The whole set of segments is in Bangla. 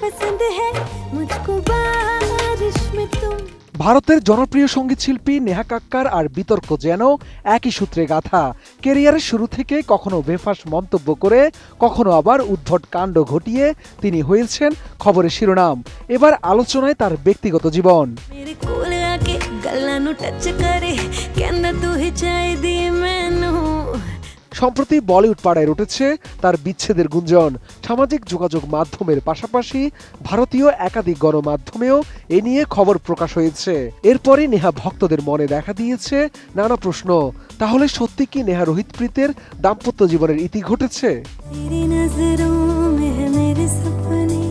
পছন্দ মুঝকো বারিশ মে তুম। ভারতের জনপ্রিয় সংগীত শিল্পী নেহা কাক্কার আর বিতর্ক যেন একই সূত্রে গাথা। কেরিয়ারের শুরু থেকে কখনো বেফাস মন্তব্য করে কখনো আবার উদ্ভট কাণ্ড ঘটিয়ে তিনি হয়েছেন খবরের শিরোনাম। এবার আলোচনায় তার ব্যক্তিগত জীবন। করে কেন তুই চাই মেনু সম্প্রতি বলিউড পাড়ায় উঠেছে তার বিচ্ছেদের গুঞ্জন সামাজিক যোগাযোগ মাধ্যমের পাশাপাশি ভারতীয় একাধিক গণমাধ্যমেও এ নিয়ে খবর প্রকাশ হয়েছে এরপরই নেহা ভক্তদের মনে দেখা দিয়েছে নানা প্রশ্ন তাহলে সত্যি কি নেহা রোহিতপ্রীতের দাম্পত্য জীবনের ইতি ঘটেছে तेरी नजरों में है मेरे सपने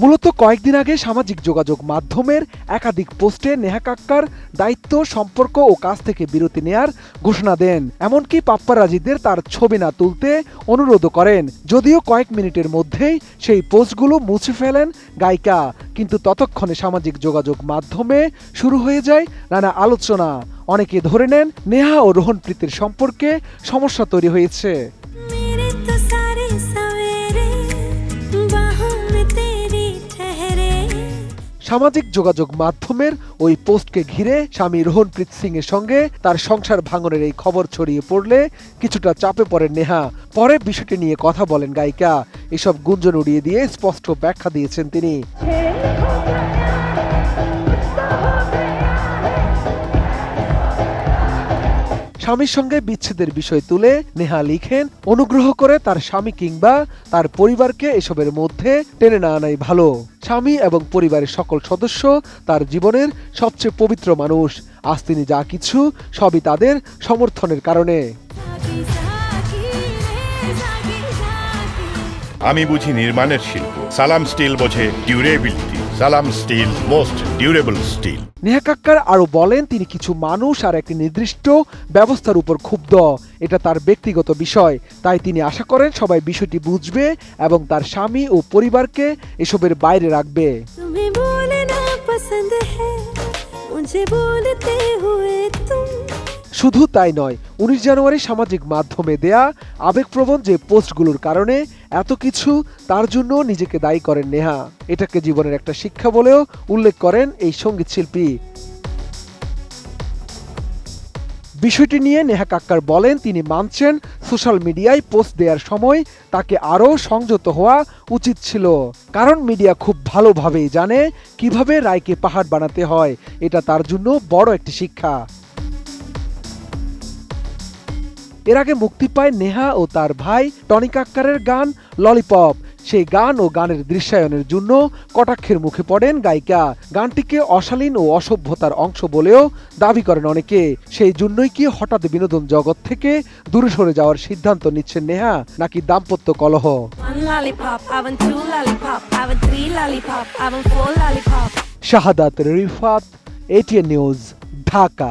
মূলত কয়েকদিন আগে সামাজিক যোগাযোগ মাধ্যমের একাধিক পোস্টে নেহা কাক্কার দায়িত্ব, সম্পর্ক ও কাজ থেকে বিরতি নেয়ার ঘোষণা দেন। এমনকি পাপ্পারাজিদের তার ছবি না তুলতে অনুরোধও করেন। যদিও কয়েক মিনিটের মধ্যেই সেই পোস্টগুলো মুছে ফেলেন গায়িকা। কিন্তু ততক্ষণে সামাজিক যোগাযোগ মাধ্যমে শুরু হয়ে যায় নানা আলোচনা। অনেকে ধরে নেন, নেহা ও রোহনপ্রীতের সম্পর্কে সমস্যা তৈরি হয়েছে। সামাজিক যোগাযোগ মাধ্যমের ওই পোস্টকে ঘিরে স্বামী রোহনপ্রীত সিং এর সঙ্গে তার সংসার ভাঙনের এই খবর ছড়িয়ে পড়লে কিছুটা চাপে পড়ে নেহা। পরে বিষয়টি নিয়ে কথা বলেন গায়িকা। এসব গুঞ্জন উড়িয়ে দিয়ে স্পষ্ট ব্যাখ্যা দিয়েছেন তিনি। স্বামীর সঙ্গে বিচ্ছেদের বিষয় তুলে নেহা লিখেন অনুগ্রহ করে তার স্বামী কিংবা তার পরিবারকে এসবের মধ্যে টেনে না আনাই ভালো। স্বামী এবং পরিবারের সকল সদস্য তার জীবনের সবচেয়ে পবিত্র মানুষ। আজ তিনি যা কিছু সবই তাদের সমর্থনের কারণে। আমি বুঝি নির্মাণের শিল্প। সালাম স্টিল বোঝে durability. Salam steel most durable steel. Neha Kakkar আরও বলেন তিনি কিছু মানুষ আর একটি নির্দিষ্ট ব্যবস্থার উপর ক্ষুব্ধ। এটা তার ব্যক্তিগত বিষয়। তাই তিনি আশা করেন সবাই বিষয়টি বুঝবে এবং তার স্বামী ও পরিবারকে এসবের বাইরে রাখবে। তুমি বলে না পছন্দ হে মুঝে বলতে হুয়ে শুধু তাই নয়, উনিশ জানুয়ারি সামাজিক মাধ্যমে দেয়া আবেগপ্রবণ যে পোস্টগুলোর কারণে এত কিছু তার জন্য নিজেকে দায়ী করেন নেহা। এটাকে জীবনের একটা শিক্ষা বলেও উল্লেখ করেন এই সংগীত শিল্পী। বিষয়টি নিয়ে নেহা কাক্কার বলেন, তিনি মানছেন সোশ্যাল মিডিয়ায় পোস্ট দেওয়ার সময় তাকে আরও সংযত হওয়া উচিত ছিল। কারণ মিডিয়া খুব ভালোভাবেই জানে কীভাবে রায়কে পাহাড় বানাতে হয়, এটা তার জন্য বড় একটি শিক্ষা। এর আগে মুক্তি পায় নেহা ও তার ভাই টনি কাক্কারের গান ললিপপ। সেই গান ও গানের দৃশ্যায়নের জন্য কটাক্ষের মুখে পড়েন গায়িকা। গানটিকে অশালীন ও অসভ্যতার অংশ বলেও দাবি করেন অনেকে। সেই জন্যই কি হঠাৎ বিনোদন জগৎ থেকে দূরে সরে যাওয়ার সিদ্ধান্ত নিচ্ছেন নেহা নাকি দাম্পত্য কলহ. Shahadat Rifat ATN news Dhaka.